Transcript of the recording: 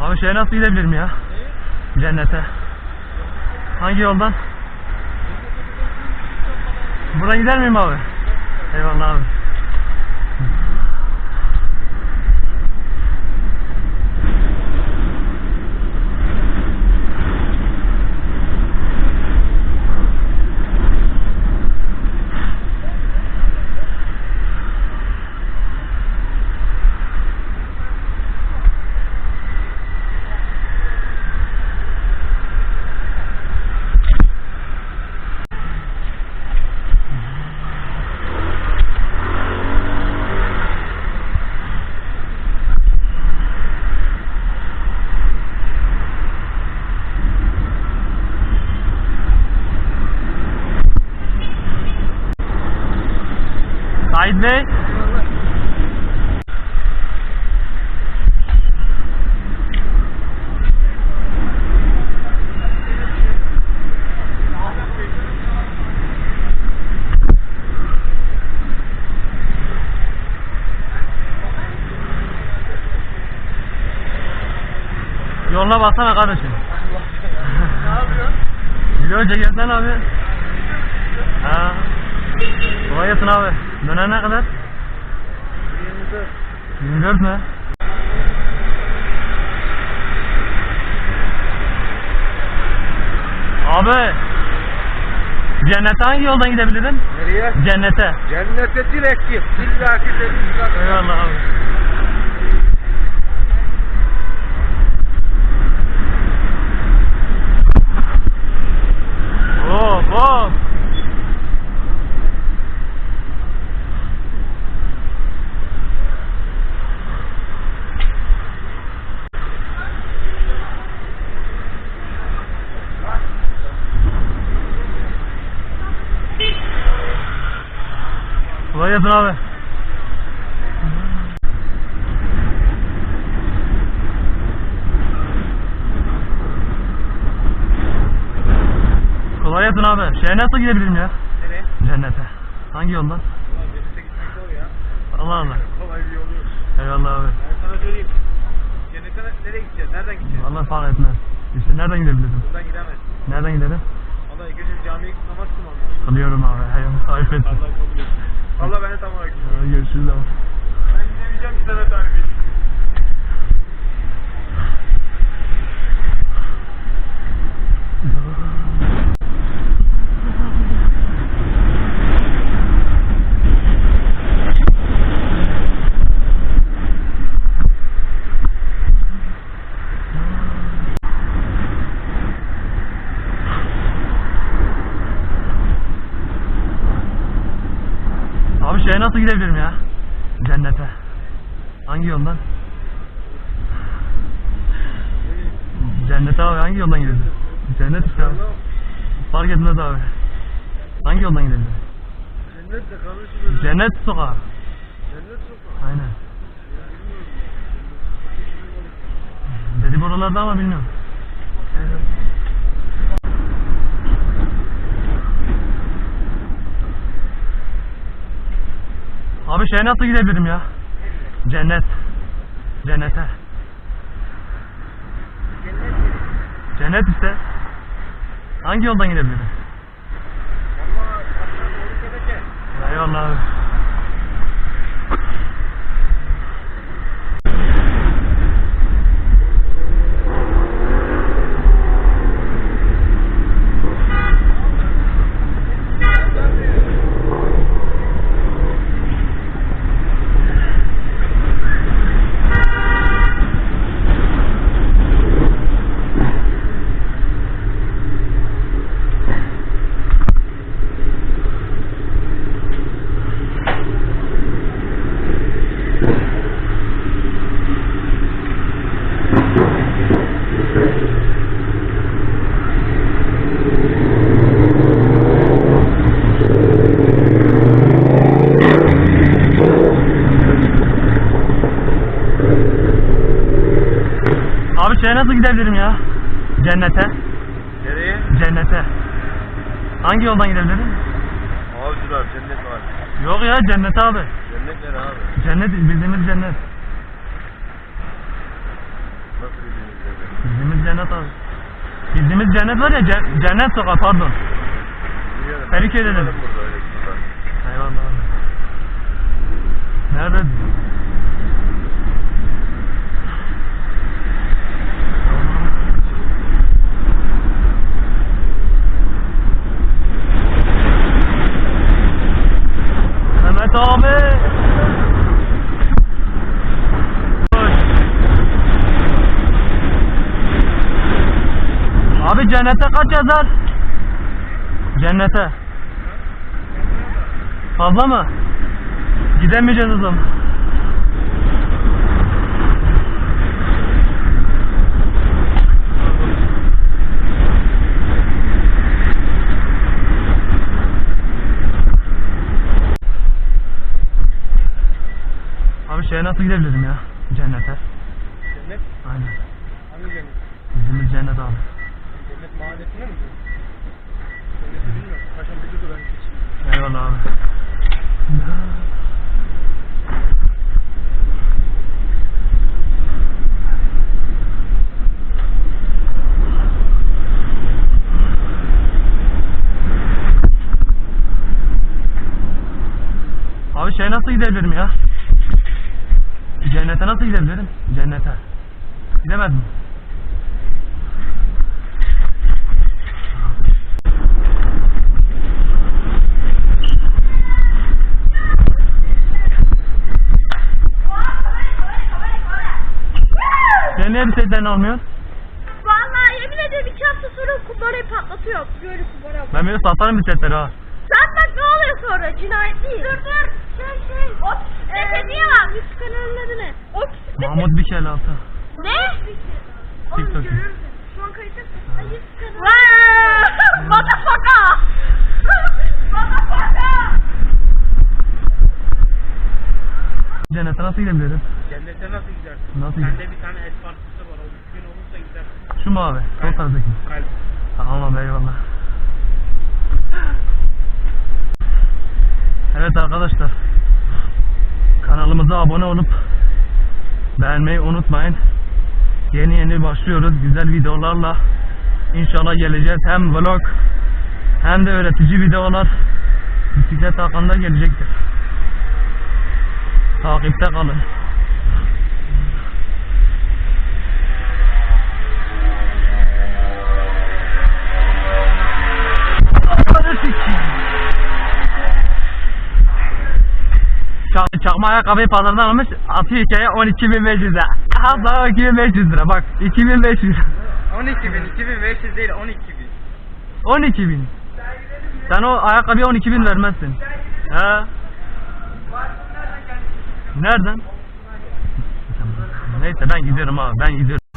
Abi şeye nasıl gidebilirim ya? Cennete. Hangi yoldan? Buradan gider miyim abi? Eyvallah abi. Bey. Yoluna baksana kardeşim. Ne yapıyorsun? Video çekersen abi. Ha. Kolay gelsin abi. Döner ne kadar? 24. 24 mü? Abi Cennete hangi yoldan gidebilirim? Nereye? Cennete. Cennete direkt git. İlla ki. Eyvallah abi. Kolay gelsin abi. Kolay gelsin abi. Şeye nasıl gidebilirim ya? Nereye? Cennete. Hangi yoldan? Ulan cennete gitmek zor ya. Allah Allah. Kolay bir yolu yok. Eyvallah abi. Ben sana söyleyeyim. Cennete ne- nereye gideceğiz? Nereden gideceğiz? Vallahi fark etmez. İşte nereden gidebilirim? Buradan gidemez. Nereden giderim? Valla ilk önce bir camiye namaz kılmam lazım. Kılıyorum abi. Eyvallah. Tarif etsin. Allah kabul etsin. Valla ben de tam olarak gidiyorum. Hadi Görüşürüz abi. Ben gidemeyeceğim ki sana tarif edeyim. Abi şeye nasıl gidebilirim ya? Cennete. Hangi yoldan? Cennete abi hangi yoldan gidelim? Cennet işte abi. Fark etmez abi. Hangi yoldan gidelim? Cennet de kardeşim. Cennet sokağı. Cennet sokağı. Aynen. Dedi buralarda ama bilmiyorum. Abi şeye nasıl gidebilirim ya? Cennet. Cennete. Cennet işte. Hangi yoldan gidebilirim? Eyvallah abi. Abi şeye nasıl gidebilirim ya? Cennete. Nereye? Cennete. Hangi yoldan gidebilirim? Avcılar cennet var. Yok ya cennete abi. Cennet nere abi? Cennet bildiğimiz cennet. Nasıl bildiğiniz gibi? Bildiğimiz cennet abi. Bildiğimiz cennet var ya ce- cennet sokağı pardon. Biliyorum. Feriköy'de de. Burada öyle şurada. Eyvallah abi. Nerede? Mehmet abi. Koş. Abi cennete kaç yazar? Cennete. Fazla mı? Gidemeyeceğiz o zaman. Abi şeye nasıl gidebilirim ya? Cennete. Cennet? Aynen. Hangi cennet? Bizimiz cennet abi. Cennet mahallesinde mi? Cenneti bilmiyorum. Paşam biliyordu ben hiç. Eyvallah abi. Abi şey nasıl gidebilirim ya? Cennete nasıl gidebilirim? Cennete. Gidemez mi? Seslerini almıyorsun? Vallahi yemin ederim iki hafta sonra kumbarayı patlatıyor. Böyle kumbara. Ben böyle satarım bir setleri ha. Sen bak ne oluyor sonra cinayet değil. Dur dur. Şey şey. O psiklete niye var? Yusuf kanalının adı ne? O psiklete. Mahmut bir kere altı. Ne? TikTok. Şu an kayıtta. Yusuf kanalı. Motherfucker. Motherfucker. Cennete nasıl gidebilirim? Cennete nasıl gidersin? Nasıl Sende giderim? bir tane et var. O düzgün olursa gidersin. Şu mu abi? Sol taraftaki. Tamam abi eyvallah. Evet arkadaşlar. Kanalımıza abone olup beğenmeyi unutmayın. Yeni yeni başlıyoruz güzel videolarla. İnşallah geleceğiz. Hem vlog hem de öğretici videolar bisiklet hakkında gelecektir. Takipte kalın. Çakma ayakkabıyı pazardan almış atıyor hikaye 12.500'e. Abla 2500 lira bak 2500 12 bin, 2500 değil 12 bin. 12.000 Sen o ayakkabıya 12.000 vermezsin. He? Nereden? Neyse ben gidiyorum abi ben gidiyorum.